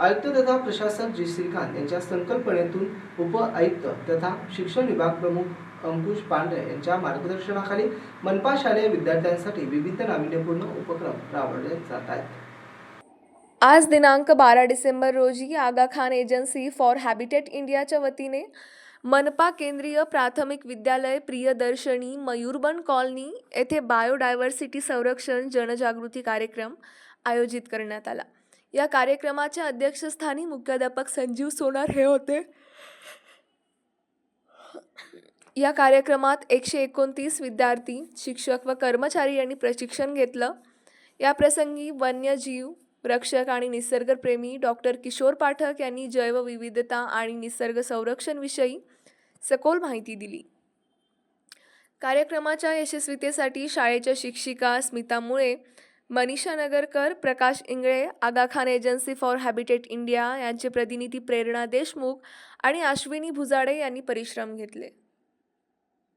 आयुक्त तथा प्रशासक जी श्रीकांत यांच्या संकल्पनेतून उप आयुक्त तथा शिक्षण विभाग प्रमुख अंकुश पांढरे यांच्या मार्गदर्शनाखाली मनपा शालेय विद्यार्थ्यांसाठी विविध नाविन्यपूर्ण उपक्रम राबवले जात आहेत. आज दिनांक बारा डिसेंबर रोजी Aga Khan agency for habitat इंडियाच्या वतीने मनपा केंद्रीय प्राथमिक विद्यालय प्रियदर्शनी मयूरबन कॉलनी येथे बायोडायव्हर्सिटी संरक्षण जनजागृती कार्यक्रम आयोजित करण्यात आला. या कार्यक्रमाच्या अध्यक्षस्थानी मुख्याध्यापक संजीव सोनार हे होते. या कार्यक्रमात एकशे एकोणतीस विद्यार्थी शिक्षक व कर्मचारी यांनी प्रशिक्षण घेतलं. या प्रसंगी वन्यजीव रक्षक आणि निसर्गप्रेमी डॉक्टर किशोर पाठक यांनी जैवविविधता आणि निसर्ग संरक्षणविषयी सखोल माहिती दिली. कार्यक्रमाच्या यशस्वीतेसाठी शाळेच्या शिक्षिका Smita Mule Manisha Nagarkar Prakash Ingle Aga Khan agency for habitat India यांचे प्रतिनिधी प्रेरणा देशमुख आणि अश्विनी भुजाडे यांनी परिश्रम घेतले.